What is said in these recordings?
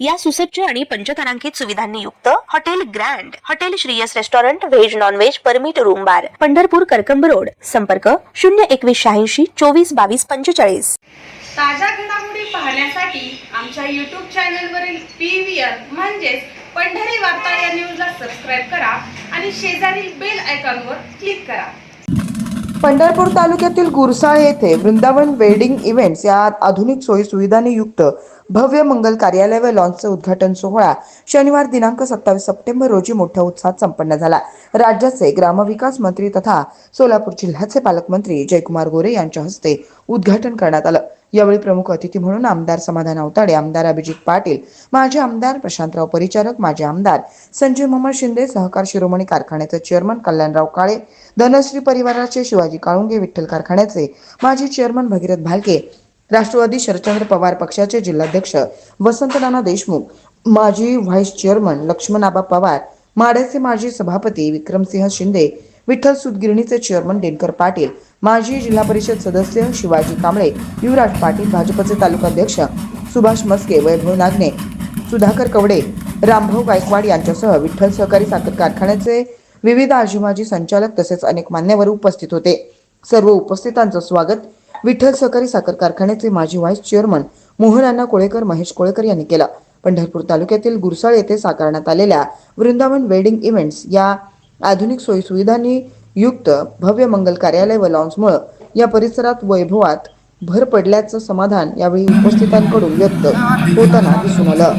या सुसज्ज आणि पंचतारांकित सुविधांनी युक्त hotel grand hotel Shriyas restaurant veg non veg permit room bar Pandharpur Karkamb road संपर्क शून्य एकवीस शहाऐंशी चोवीस बावीस पंचेचाळीस. ताज्या घडामोडी पाहण्यासाठी आमच्या यूट्यूब चॅनलवरील पी व्ही आर म्हणजेच पंढरी वार्ता या न्यूजला सबस्क्राईब करा आणि शेजारील बेल आयकॉनवर क्लिक करा. पंढरपूर तालुक्यातील गुरसाळ येथे वृंदावन वेडिंग इव्हेंट्स या आधुनिक सोयी सुविधांनी युक्त भव्य मंगल कार्यालय व लॉन्चचा उद्घाटन सोहळा शनिवार दिनांक सत्तावीस सप्टेंबर रोजी मोठ्या उत्साहात संपन्न झाला. राज्याचे ग्रामविकास मंत्री तथा सोलापूर जिल्ह्याचे पालकमंत्री जयकुमार गोरे यांच्या हस्ते उद्घाटन करण्यात आलं. यावेळी प्रमुख अतिथी म्हणून आमदार समाधान अवताडे आमदार अभिजित पाटील माजी आमदार प्रशांतराव परिचारक माजी आमदार संजय मोहम्मद शिंदे सहकार शिरोमणी कारखान्याचे चेअरमन कल्याणराव काळे धनश्री परिवाराचे शिवाजी काळुंगे विठ्ठल कारखान्याचे माजी चेअरमन भगीरथ भालके राष्ट्रवादी शरदचंद्र पवार पक्षाचे जिल्हाध्यक्ष वसंतनाना देशमुख माजी व्हाईस चेअरमन लक्ष्मणाबा पवार माड्याचे माजी सभापती विक्रमसिंह शिंदे विठ्ठल सुतगिरणीचे चेअरमन डेनकर पाटील माजी जिल्हा परिषद सदस्य शिवाजी कांबळे युवराज पाटील भाजपचे तालुकाध्यक्ष सुभाष मस्के वैभव नागने सुधाकर कवडे रामभाऊ गायकवाड यांच्यासह विठ्ठल सहकारी साखर कारखान्याचे विविध आजीमाजी संचालक तसेच अनेक मान्यवर उपस्थित होते. सर्व उपस्थितांचं स्वागत विठ्ठल सहकारी साखर कारखान्याचे माजी व्हाईस चेअरमन मोहन अण्णा कोळेकर महेश कोळेकर यांनी केला. पंढरपूर तालुक्यातील गुरसाळ येथे साकारण्यात आलेल्या वृंदावन वेडिंग इव्हेंट्स या आधुनिक सोयी सुविधांनी युक्त भव्य मंगल कार्यालय व लॉन्समुळे या परिसरात वैभवात भर पडल्याचं समाधान यावेळी उपस्थितांकडून व्यक्त होताना दिसून आलं.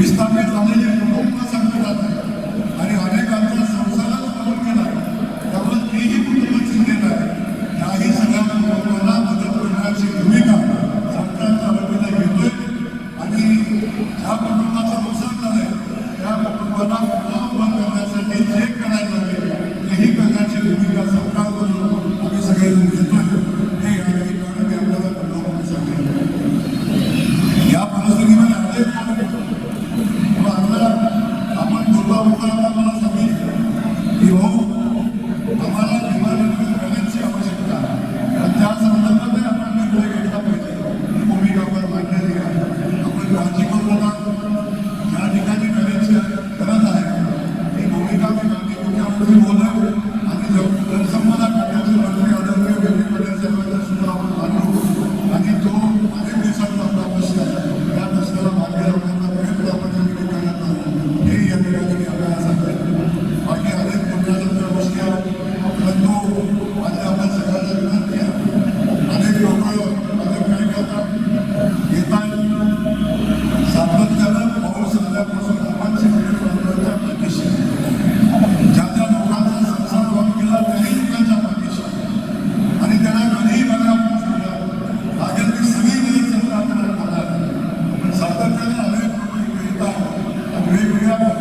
વિસ્થાપિત થયેલી પ્રમુખ Maybe we have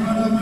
Amen.